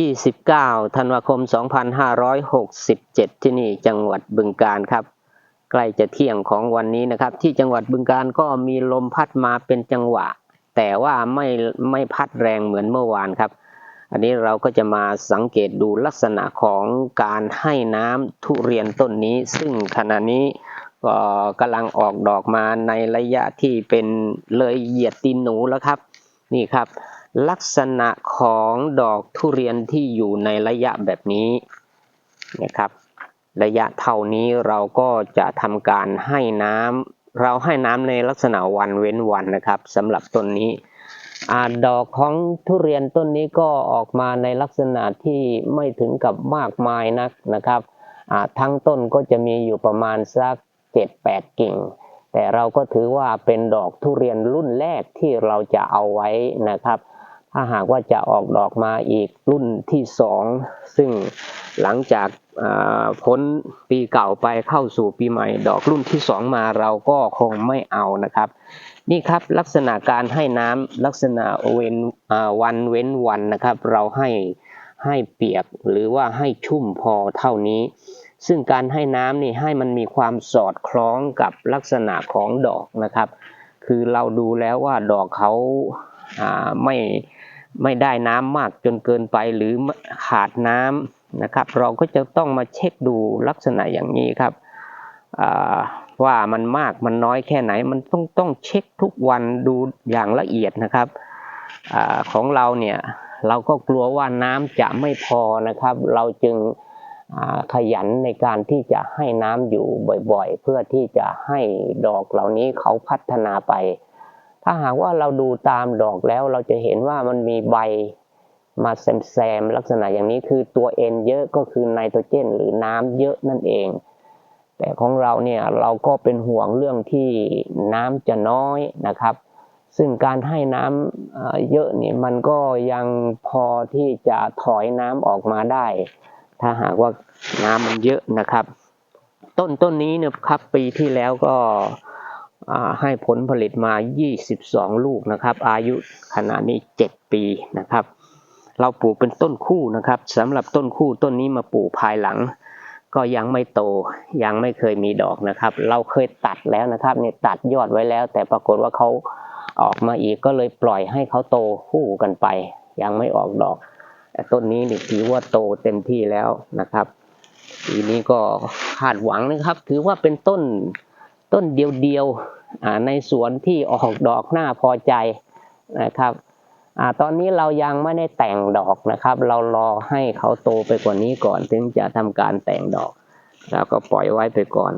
29ธันวาคม 2567 ที่นี่จังหวัดบึงกาฬครับ ใกล้จะเที่ยงของวันนี้นะครับ ที่จังหวัดบึงกาฬก็มีลมพัดมาเป็นจังหวะ แต่ว่าไม่ไม่พัดแรงเหมือนเมื่อวานครับ อันนี้เราก็จะมาสังเกตดูลักษณะของการให้น้ำทุเรียนต้นนี้ ซึ่งขณะนี้ก็กำลังออกดอกมาในระยะที่เป็นเลยเหยียดตีนหนูแล้วครับ นี่ครับ ลักษณะของดอกทุเรียนที่อยู่ในระยะแบบนี้นะครับ ระยะเท่านี้เราก็จะทำการให้น้ำเราให้น้ำในลักษณะวันเว้นวันนะครับสำหรับต้นนี้อดอกของทุเรียนต้นนี้ก็ออกมาในลักษณะที่ไม่ถึงกับมากมายนักนะครับทั้งต้นก็จะมีอยู่ประมาณสักเจ็ดแปดกิ่ง แต่เราก็ถือว่าเป็นดอกทุเรียนรุ่นแรกที่เราจะเอาไว้นะครับ ถ้าหากว่าจะออกดอกมาอีกรุ่นที่สองซึ่งหลังจากพ้นปีเก่าไปเข้าสู่ปีใหม่ ดอกรุ่นที่สองมาเราก็คงไม่เอานะครับ นี่ครับลักษณะการให้น้ำลักษณะเว้นวันเว้นวันนะครับ เราให้ให้เปียกหรือว่าให้ชุ่มพอเท่านี้ ซึ่งการให้น้ำนี่ให้มันมีความสอดคล้องกับลักษณะของดอกนะครับ คือเราดูแล้วว่าดอกเขาอ่าไม่ ไม่ได้น้ำมากจนเกินไปหรือขาดน้ำนะครับ เราก็จะต้องมาเช็คดูลักษณะอย่างนี้ครับว่ามันมากมันน้อยแค่ไหน มันต้องต้องเช็คทุกวันดูอย่างละเอียดนะครับอของเราเนี่ยเราก็กลัวว่าน้ำจะไม่พอนะครับ เราจึงขยันในการที่จะให้น้ำอยู่บ่อยๆ เพื่อที่จะให้ดอกเหล่านี้เขาพัฒนาไป ถ้าหากว่าเราดูตามดอกแล้วเราจะเห็นว่ามันมีใบมาแซมๆลักษณะอย่างนี้คือตัวเอ็นเยอะก็คือไนโตรเจน หรือน้ำเยอะนั่นเอง แต่ของเราเนี่ยเราก็เป็นห่วงเรื่องที่น้ำจะน้อยนะครับ ซึ่งการให้น้ำเยอะเนี่ยมันก็ยังพอที่จะถอยน้ำออกมาได้ ถ้าหากว่าน้ำมันเยอะนะครับ ต้นต้นนี้นี่ยครับปีที่แล้วก็ ให้ผลผลิตมา 22 ลูกนะครับ อายุขณะนี้ 7 ปีนะครับ เราปลูกเป็นต้นคู่นะครับสำหรับต้นคู่ต้นนี้มาปลูกภายหลัง ก็ยังไม่โตยังไม่เคยมีดอกนะครับ เราเคยตัดแล้วนะครับเนี่ยตัดยอดไว้แล้ว แต่ปรากฏว่าเขาออกมาอีกก็เลยปล่อยให้เขาโตคู่กันไป ยังไม่ออกดอกแต่ต้นนี้นี่ถือว่าโตเต็มที่แล้วนะครับปีนี้ก็คาดหวังนะครับ ถือว่าเป็นต้น ต้นเดียวๆในสวนที่ออกดอกหน้าพอใจนะครับอตอนนี้เรายังไม่ได้แต่งดอกนะครับ เรารอให้เขาโตไปกว่านี้ก่อน ถึงจะทำการแต่งดอก แล้วก็ปล่อยไว้ไปก่อน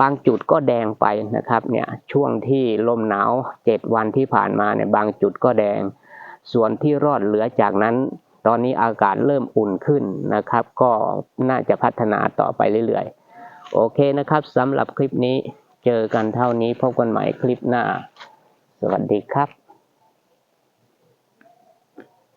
บางจุดก็แดงไปนะครับเนี่ยช่วงที่ลมหนาวเจ็ดวันที่ผ่านมาเนี่ยบางจุดก็แดง ส่วนที่รอดเหลือจากนั้น ตอนนี้อากาศเริ่มอุ่นขึ้นนะครับ ก็น่าจะพัฒนาต่อไปเรื่อยๆ โอเคนะครับสำหรับคลิปนี้ เจอกันเท่านี้พบกันใหม่คลิปหน้า สวัสดีครับ